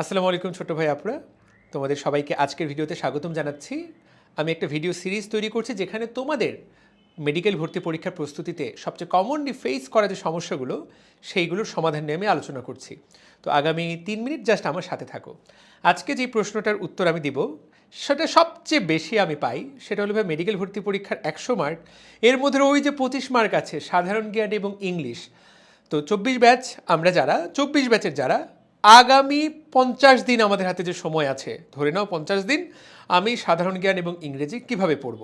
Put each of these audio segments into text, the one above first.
আসসালামু আলাইকুম ছোট ভাই আপুরা। তোমাদের সবাইকে আজকের ভিডিওতে স্বাগতম জানাচ্ছি। আমি একটা ভিডিও সিরিজ তৈরি করছি যেখানে তোমাদের মেডিকেল ভর্তি পরীক্ষার প্রস্তুতিতে সবচেয়ে কমনলি ফেস করা যে সমস্যাগুলো, সেইগুলোর সমাধান নিয়ে আমি আলোচনা করছি। তো আগামী তিন মিনিট জাস্ট আমার সাথে থাকো। আজকে যে প্রশ্নটার উত্তর আমি দিব, সেটা সবচেয়ে বেশি আমি পাই, সেটা হলো ভাই মেডিকেল ভর্তি পরীক্ষার একশো মার্ক। এর মধ্যে ওই যে পঁচিশ মার্ক আছে, সাধারণ জ্ঞান এবং ইংলিশ। তো চব্বিশ ব্যাচ আমরা যারা, চব্বিশ ব্যাচের যারা আগামী পঞ্চাশ দিন আমাদের হাতে যে সময় আছে, ধরে নাও পঞ্চাশ দিন, আমি সাধারণ জ্ঞান এবং ইংরেজি কীভাবে পড়ব?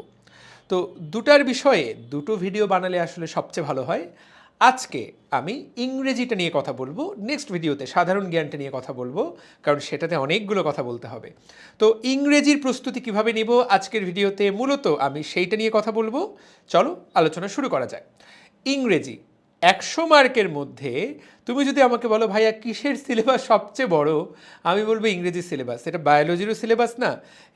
তো দুটার বিষয়ে দুটো ভিডিও বানালে আসলে সবচেয়ে ভালো হয়। আজকে আমি ইংরেজিটা নিয়ে কথা বলব নেক্সট ভিডিওতে সাধারণ জ্ঞানটা নিয়ে কথা বলব, কারণ সেটাতে অনেকগুলো কথা বলতে হবে। তো ইংরেজির প্রস্তুতি কীভাবে নেব আজকের ভিডিওতে মূলত আমি সেইটা নিয়ে কথা বলব। চলো আলোচনা শুরু করা যায় ইংরেজি একশো মার্কের মধ্যে তুমি যদি আমাকে বলো, ভাইয়া, কিসের সিলেবাস সবচেয়ে বড়? আমি বলব ইংরেজি সিলেবাস এটা বায়োলজিরও সিলেবাস না,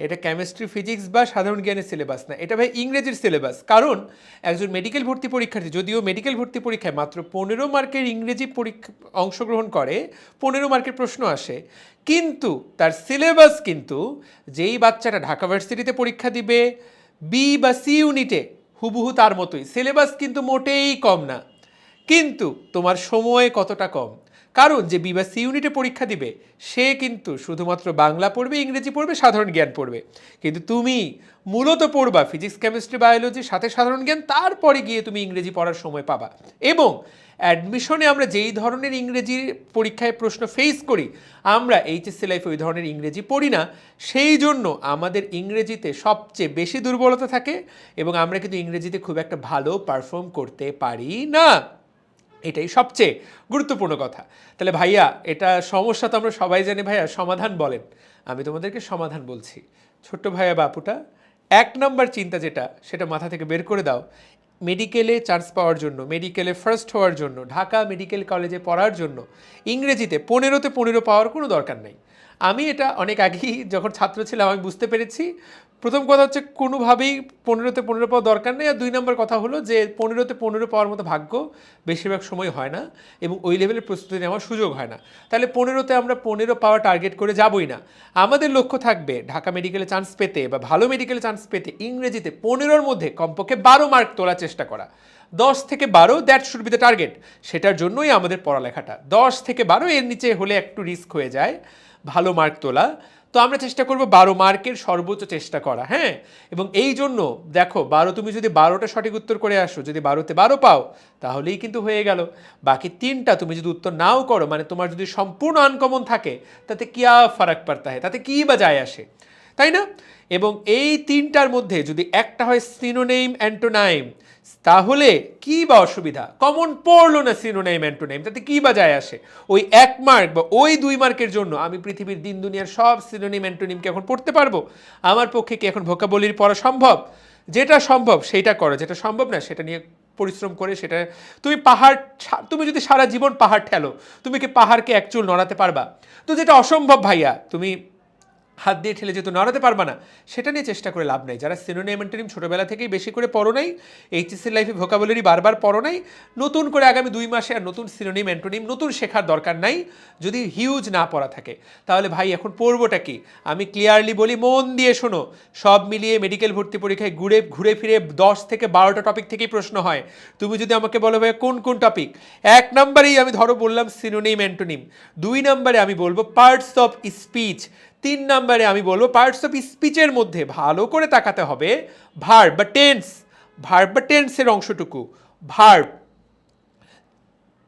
এটা কেমিস্ট্রি ফিজিক্স বা সাধারণ জ্ঞানের সিলেবাস না। এটা ভাই ইংরেজির সিলেবাস কারণ একজন মেডিকেল ভর্তি পরীক্ষার্থী, যদিও মেডিকেল ভর্তি পরীক্ষায় মাত্র পনেরো মার্কের ইংরেজি পরীক্ষা অংশগ্রহণ করে, পনেরো মার্কের প্রশ্ন আসে। কিন্তু তার সিলেবাস কিন্তু যেই বাচ্চাটা ঢাকা ভার্সিটিতে পরীক্ষা দিবে বি বা সি ইউনিটে হুবহু তার মতোই। সিলেবাস কিন্তু মোটেই কম না। কিন্তু তোমার সময় কতটা কম? কারণ যে বিবা সি ইউনিটে পরীক্ষা দিবে, সে কিন্তু শুধুমাত্র বাংলা পড়বে, ইংরেজি পড়বে, সাধারণ জ্ঞান পড়বে। কিন্তু তুমি মূলত পড়বা ফিজিক্স কেমিস্ট্রি বায়োলজির সাথে সাধারণ জ্ঞান, তারপরে গিয়ে তুমি ইংরেজি পড়ার সময় পাবা। এবং অ্যাডমিশনে আমরা যেই ধরনের ইংরেজির পরীক্ষায় প্রশ্ন ফেস করি, আমরা এইচএসসি লাইফে ওই ধরনের ইংরেজি পড়ি না। সেই জন্য আমাদের ইংরেজিতে সবচেয়ে বেশি দুর্বলতা থাকে এবং আমরা কিন্তু ইংরেজিতে খুব একটা ভালো পারফর্ম করতে পারি না। এটাই সবচেয়ে গুরুত্বপূর্ণ কথা। তাহলে ভাইয়া, এটা সমস্যা তো আমরা সবাই জানি ভাইয়া, সমাধান বলেন। আমি তোমাদেরকে সমাধান বলছি। ছোট্ট ভাইয়া বাপুটা, এক নম্বর চিন্তা যেটা, সেটা মাথা থেকে বের করে দাও। মেডিকেলে চান্স পাওয়ার জন্য, মেডিকেলে ফার্স্ট হওয়ার জন্য, ঢাকা মেডিকেল কলেজে পড়ার জন্য, ইংরেজিতে পনেরোতে পনেরো পাওয়ার কোনো দরকার নেই। আমি এটা অনেক আগেই যখন ছাত্র ছিলাম, আমি বুঝতে পেরেছি। প্রথম কথা হচ্ছে কোনোভাবেই পনেরোতে পনেরো পাওয়া দরকার নেই। আর দুই নম্বর কথা হলো যে পনেরোতে পনেরো পাওয়ার মতো ভাগ্য বেশিরভাগ সময় হয় না এবং ওই লেভেলের প্রস্তুতি নেওয়ার সুযোগ হয় না। তাহলে পনেরোতে আমরা পনেরো পাওয়া টার্গেট করে যাবই না। আমাদের লক্ষ্য থাকবে ঢাকা মেডিকেলে চান্স পেতে বা ভালো মেডিকেলে চান্স পেতে ইংরেজিতে পনেরোর মধ্যে কমপক্ষে বারো মার্ক তোলার চেষ্টা করা। দশ থেকে বারো that should be the target সেটার জন্যই আমাদের পড়ালেখাটা। দশ থেকে বারো এর নিচে হলে একটু রিস্ক হয়ে যায়। ভালো মার্ক তোলা। তো আমরা চেষ্টা করব বারো মার্কের সর্বোচ্চ চেষ্টা করা হ্যাঁ? এবং এই জন্য দেখো, বারো, তুমি যদি বারোটা সঠিক উত্তর করে আসো, যদি বারোতে বারো পাও, তাহলেই কিন্তু হয়ে গেল। বাকি তিনটা তুমি যদি উত্তর নাও করো মানে তোমার যদি সম্পূর্ণ আনকমন থাকে, তাতে কী ফারাক পারতা হয় তাতে কী বা যায় আসে? তাই না? এবং এই তিনটার মধ্যে যদি একটা হয় সিনোনেইম অ্যান্টোনাইম তাহলে কি বা অসুবিধা? কমন পড়ল না সিনোনাইম অ্যান্টোনাইম তাতে কি বা যায় আসে? ওই এক মার্ক বা ওই দুই মার্কের জন্য আমি পৃথিবীর দিন দুনিয়ার সব সিনোনিম অ্যান্টোনিমকে এখন পড়তে পারব? আমার পক্ষে কি এখন ভোকাবলির পড়া সম্ভব? যেটা সম্ভব সেইটা করো, যেটা সম্ভব না সেটা নিয়ে পরিশ্রম করে সেটা, তুমি পাহাড় তুমি যদি সারা জীবন পাহাড় ঠেলো, তুমি কি পাহাড়কে এক চুল নড়াতে পারবা? তো যেটা অসম্ভব ভাইয়া, তুমি হাত দিয়ে ঠেলে যেহেতু নড়াতে পারবা না, সেটা নিয়ে চেষ্টা করে লাভ নেই। যারা সিনোনিম অ্যান্টোনিম ছোটোবেলা থেকেই বেশি করে পড়ো নাই এইচএসসির লাইফে ভোকাবুলারি বারবার পড়ো নাই, নতুন করে আগামী দুই মাসে আর নতুন সিনোনিম অ্যান্টোনিম নতুন শেখার দরকার নাই, যদি হিউজ না পড়া থাকে। তাহলে ভাই, এখন পড়বোটা কি? আমি ক্লিয়ারলি বলি, মন দিয়ে শোনো। সব মিলিয়ে মেডিকেল ভর্তি পরীক্ষায় ঘুরে ঘুরে ফিরে দশ থেকে বারোটা টপিক থেকেই প্রশ্ন হয়। তুমি যদি আমাকে বলো ভাই কোন কোন টপিক এক নম্বরেই আমি ধরো বললাম সিনোনিম অ্যান্টোনিম দুই নম্বরে আমি বলব পার্টস অফ স্পিচ তিন নম্বরে আমি বলব পার্টস অফ স্পিচের মধ্যে ভালো করে তাকাতে হবে। ভার্ব বা টেন্স ভার্ব বা টেন্সের অংশটুকু। ভার্ব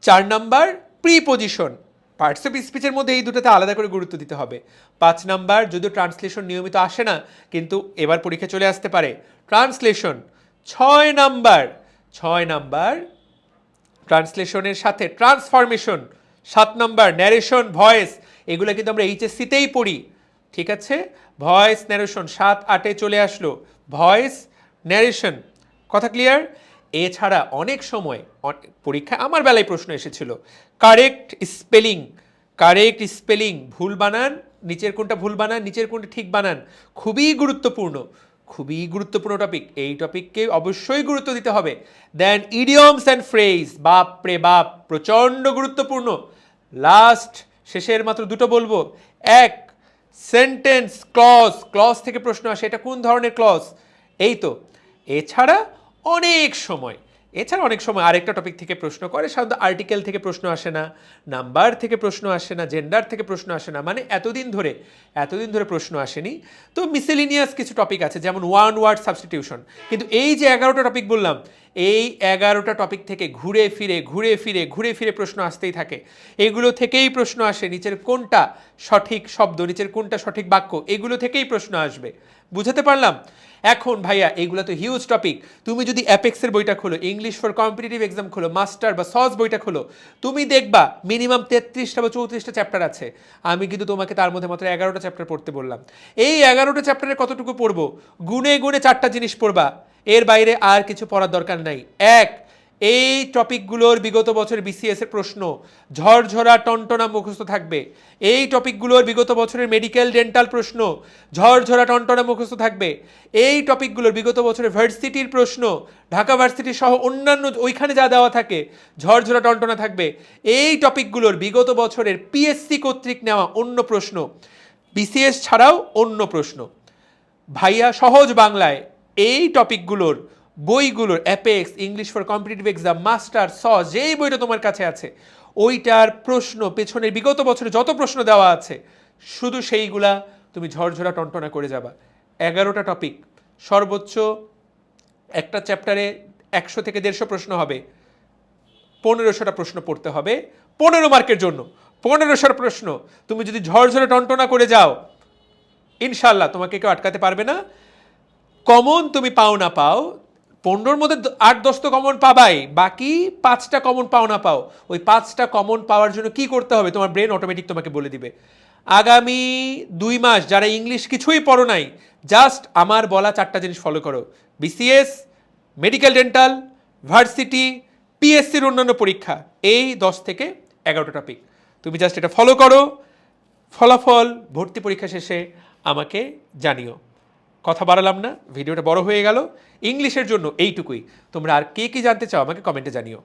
চার নাম্বার প্রিপোজিশন পার্টস অফ স্পিচের মধ্যে এই দুটোতে আলাদা করে গুরুত্ব দিতে হবে। পাঁচ নাম্বার, যদিও ট্রান্সলেশন নিয়মিত আসে না, কিন্তু এবার পরীক্ষা চলে আসতে পারে। ট্রান্সলেশন ছয় নাম্বার ছয় নাম্বার ট্রান্সলেশনের সাথে ট্রান্সফরমেশন সাত নাম্বার ন্যারেশন ভয়েস এগুলো কিন্তু আমরা এইচএসসিতেই পড়ি। ঠিক আছে? ভয়েস ন্যারেশন সাত, আটে চলে আসলো। ভয়েস ন্যারেশন কথা ক্লিয়ার এছাড়া অনেক সময় পরীক্ষায় আমার বেলায় প্রশ্ন এসেছিল। কারেক্ট স্পেলিং কারেক্ট স্পেলিং ভুল বানান, নিচের কোনটা ভুল বানান, নিচের কোনটা ঠিক বানান, খুবই গুরুত্বপূর্ণ খুবই গুরুত্বপূর্ণ টপিক এই টপিককে অবশ্যই গুরুত্ব দিতে হবে। দেন ইডিয়মস অ্যান্ড ফ্রেজ বাপ রে বাপ, প্রচণ্ড গুরুত্বপূর্ণ। লাস্ট শেষের মাত্র দুটো বলব। এক সেন্টেন্স, ক্লজ। ক্লজ থেকে প্রশ্ন আসে, এটা কোন ধরনের ক্লজ? এই তো, এছাড়া অনেক সময় এছাড়া অনেক সময় আরেকটা টপিক থেকে প্রশ্ন করে সাধারণত আর্টিকেল থেকে প্রশ্ন আসে না নাম্বার থেকে প্রশ্ন আসে না জেন্ডার থেকে প্রশ্ন আসে না মানে এতদিন ধরে এতদিন ধরে প্রশ্ন আসেনি। তো মিসেলিনিয়াস কিছু টপিক আছে, যেমন ওয়ান ওয়ার্ড সাবস্টিটিউশন কিন্তু এই যে এগারোটা টপিক বললাম, এই এগারোটা টপিক থেকে ঘুরে ফিরে ঘুরে ফিরে ঘুরে ফিরে প্রশ্ন আসতেই থাকে। এগুলো থেকেই প্রশ্ন আসে, নিচের কোনটা সঠিক শব্দ, নিচের কোনটা সঠিক বাক্য, এগুলো থেকেই প্রশ্ন আসবে। বুঝাতে পারলাম? এখন ভাইয়া এইগুলো তো হিউজ টপিক তুমি যদি অ্যাপেক্সের বইটা খোলো ইংলিশ ফর কম্পিটিটিভ এক্সাম খোলো মাস্টার বা সস বইটা খোলো, তুমি দেখবা মিনিমাম তেত্রিশটা বা চৌত্রিশটা চ্যাপ্টার আছে। আমি কিন্তু তোমাকে তার মধ্যে মাত্র এগারোটা চ্যাপ্টার পড়তে বললাম। এই এগারোটা চ্যাপ্টারে কতটুকু পড়ব? গুনে গুনে চারটা জিনিস পড়বা। এর বাইরে আর কিছু পড়ার দরকার নাই। এক এই টপিকগুলোর বিগত বছর বিসিএস এর প্রশ্ন, ঝরঝরা টনটনা মুখস্থ থাকবে। এই টপিকগুলোর বিগত বছরের মেডিকেল ডেন্টাল প্রশ্ন, ঝরঝরা টনটনা মুখস্থ থাকবে। এই টপিকগুলোর বিগত বছরের ভার্সিটির প্রশ্ন, ঢাকা ভার্সিটি সহ অন্যান্য ওইখানে যা দেওয়া থাকে, ঝরঝরা টনটনা থাকবে। এই টপিকগুলোর বিগত বছরের পিএসসি কর্তৃক নেওয়া অন্য প্রশ্ন বিসিএস ছাড়াও অন্য প্রশ্ন। ভাইয়া, সহজ বাংলায় এই টপিকগুলোর বইগুলোর Apex English for competitive exam masters যেই বইটা তোমার কাছে আছে, ওইটার প্রশ্ন, পেছনের বিগত বছরে যত প্রশ্ন দেওয়া আছে, শুধু সেইগুলা তুমি ঝরঝরা টনটনা করে যাবা। এগারোটা টপিক সর্বোচ্চ একটা চ্যাপ্টারে একশো থেকে দেড়শো প্রশ্ন হবে, পনেরোশোটা প্রশ্ন পড়তে হবে, পনেরো মার্কের জন্য পনেরোশোটা প্রশ্ন, তুমি যদি ঝরঝরে টনটনা করে যাও ইনশাল্লাহ তোমাকে কেউ আটকাতে পারবে না। কমন তুমি পাও না পাও পনেরোর মধ্যে আট দশ তো কমন পাবাই। বাকি পাঁচটা কমন পাও না পাও। ওই পাঁচটা কমন পাওয়ার জন্য কি করতে হবে? তোমার ব্রেন অটোমেটিক তোমাকে বলে দিবে। আগামী দুই মাস যারা ইংলিশ কিছুই পড়ো নাই জাস্ট আমার বলা চারটা জিনিস ফলো করো। বিসিএস মেডিকেল ডেন্টাল ভার্সিটি পিএসসির অন্যান্য পরীক্ষা। এই দশ থেকে এগারোটা টপিক তুমি জাস্ট এটা ফলো করো। ফলাফল ভর্তি পরীক্ষা শেষে আমাকে জানিও। কথা বাড়ালাম না, ভিডিওটা বড় হয়ে গেল। ইংলিশের জন্য এইটুকুই। তোমরা আর কে কী জানতে চাও আমাকে কমেন্টে জানিও।